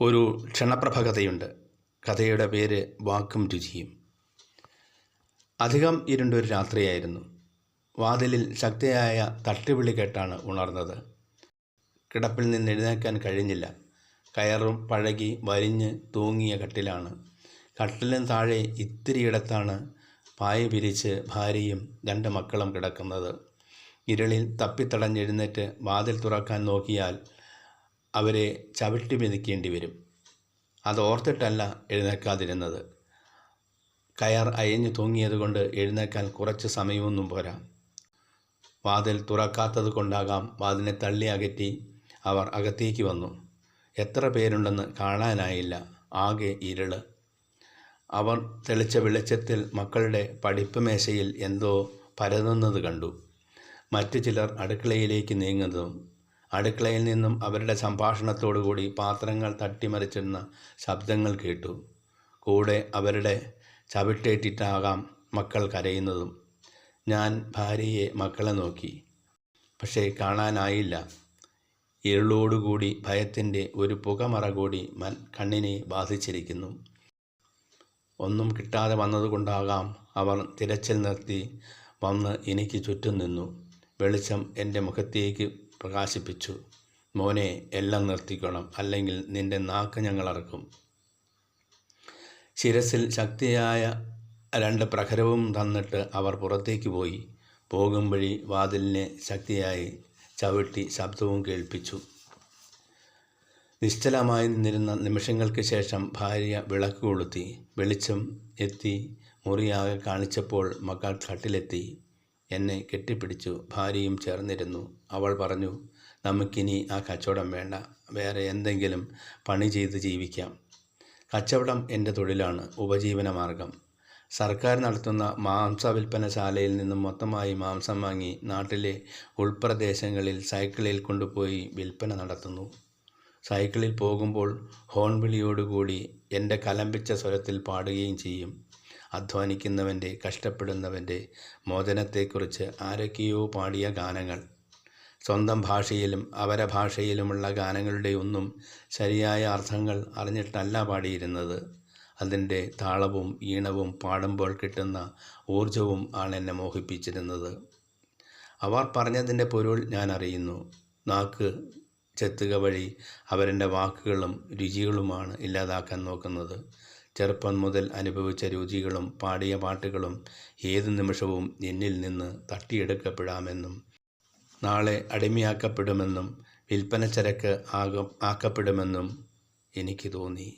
ഒരു ക്ഷണപ്രഭ കഥയുണ്ട് കഥയുടെ പേര് വാക്കും രുചിയും. അധികം ഇരുണ്ടൊരു രാത്രിയായിരുന്നു. വാതിലിൽ ശക്തിയായ തട്ടിവിളി കേട്ടാണ് ഉണർന്നത്. കിടപ്പിൽ നിന്ന് എഴുന്നേക്കാൻ കഴിഞ്ഞില്ല. കയറും പഴകി വരിഞ്ഞ് തൂങ്ങിയ കട്ടിലാണ്. കട്ടിലിന് താഴെ ഇത്തിരി ഇടത്താണ് പായ പിരിച്ച് ഭാര്യയും രണ്ട് മക്കളും കിടക്കുന്നത്. ഇരുളിൽ തപ്പിത്തടഞ്ഞെഴുന്നേറ്റ് വാതിൽ തുറക്കാൻ നോക്കിയാൽ അവരെ ചവിട്ടി മെതിക്കേണ്ടി വരും. അത് ഓർത്തിട്ടല്ല എഴുന്നേൽക്കാതിരുന്നത്. കയർ അയഞ്ഞു തൂങ്ങിയതുകൊണ്ട് എഴുന്നേൽക്കാൻ കുറച്ച് സമയമൊന്നും പോരാ. വാതിൽ തുറക്കാത്തത് കൊണ്ടാകാം വാതിനെ തള്ളി അകറ്റി അവർ അകത്തേക്ക് വന്നു. എത്ര പേരുണ്ടെന്ന് കാണാനായില്ല. ആകെ ഇരുൾ. അവർ തെളിച്ച വെളിച്ചത്തിൽ മക്കളുടെ പഠിപ്പ് മേശയിൽ എന്തോ പരതുന്നത് കണ്ടു. മറ്റു ചിലർ അടുക്കളയിലേക്ക് നീങ്ങുന്നതും അടുക്കളയിൽ നിന്നും അവരുടെ സംഭാഷണത്തോടുകൂടി പാത്രങ്ങൾ തട്ടിമറിച്ചിരുന്ന ശബ്ദങ്ങൾ കേട്ടു. കൂടെ അവരുടെ ചവിട്ടേറ്റിട്ടാകാം മക്കൾ കരയുന്നതും. ഞാൻ ഭാര്യയെ മക്കളെ നോക്കി. പക്ഷേ കാണാനായില്ല. ഇരുളോടുകൂടി ഭയത്തിന്റെ ഒരു പുകമറ കൂടി മൻ കണ്ണിനെ ബാധിച്ചിരിക്കുന്നു. ഒന്നും കിട്ടാതെ വന്നതുകൊണ്ടാകാം അവർ തിരച്ചിൽ നിർത്തി വന്ന് എനിക്ക് ചുറ്റും നിന്നു. വെളിച്ചം എന്റെ മുഖത്തേക്ക് പ്രകാശിപ്പിച്ചു. മോനെ എല്ലാം നിർത്തിക്കണം. അല്ലെങ്കിൽ നിന്റെ നാക്ക് ഞങ്ങൾ അറക്കും. ശിരസിൽ ശക്തിയായ രണ്ട് പ്രഹരവും തന്നിട്ട് അവർ പുറത്തേക്ക് പോയി. പോകും വഴി വാതിലിനെ ശക്തിയായി ചവിട്ടി ശബ്ദവും കേൾപ്പിച്ചു. നിശ്ചലമായി നിന്നിരുന്ന നിമിഷങ്ങൾക്ക് ശേഷം ഭാര്യ വിളക്ക് കൊളുത്തി. വെളിച്ചം എത്തി മുറിയാകെ കാണിച്ചപ്പോൾ മക്കൾ കട്ടിലെത്തി. എന്നെ കെട്ടിപ്പിടിച്ചു. ഭാര്യയും ചേർന്നിരുന്നു. അവൾ പറഞ്ഞു നമുക്കിനി ആ കച്ചവടം വേണ്ട. വേറെ എന്തെങ്കിലും പണി ചെയ്ത് ജീവിക്കാം. കച്ചവടം എന്റെ തൊഴിലാണ്. ഉപജീവന മാർഗം. സർക്കാർ നടത്തുന്ന മാംസ വിൽപ്പനശാലയിൽ നിന്നും മൊത്തമായി മാംസം വാങ്ങി നാട്ടിലെ ഉൾപ്രദേശങ്ങളിൽ സൈക്കിളിൽ കൊണ്ടുപോയി വിൽപ്പന നടത്തുന്നു. സൈക്കിളിൽ പോകുമ്പോൾ ഹോൺവിളിയോടുകൂടി എന്റെ കലമ്പിച്ച സ്വരത്തിൽ പാടുകയും ചെയ്യും. അധ്വാനിക്കുന്നവന്റെ കഷ്ടപ്പെടുന്നവന്റെ മോചനത്തെക്കുറിച്ച് ആരൊക്കെയോ പാടിയ ഗാനങ്ങൾ. സ്വന്തം ഭാഷയിലും അവര ഭാഷയിലുമുള്ള ഗാനങ്ങളുടെ ഒന്നും ശരിയായ അർത്ഥങ്ങൾ അറിഞ്ഞിട്ടല്ല പാടിയിരുന്നത്. അതിന്റെ താളവും ഈണവും പാടുമ്പോൾ കിട്ടുന്ന ഊർജവും ആണ് എന്നെ മോഹിപ്പിച്ചിരുന്നത്. അവർ പറഞ്ഞതിന്റെ പൊരുൾ ഞാൻ അറിയുന്നു. നാക്ക് ചെത്തുക വഴി അവരെന്റെ വാക്കുകളും രുചികളുമാണ് ഇല്ലാതാക്കാൻ നോക്കുന്നത്. ചെറുപ്പം മുതൽ അനുഭവിച്ച രുചികളും പാടിയ പാട്ടുകളും ഏത് നിമിഷവും എന്നിൽ നിന്ന് തട്ടിയെടുക്കപ്പെടാമെന്നും നാളെ അടിമയാക്കപ്പെടുമെന്നും വിൽപ്പന ചരക്ക് ആക ആക്കപ്പെടുമെന്നും എനിക്ക് തോന്നി.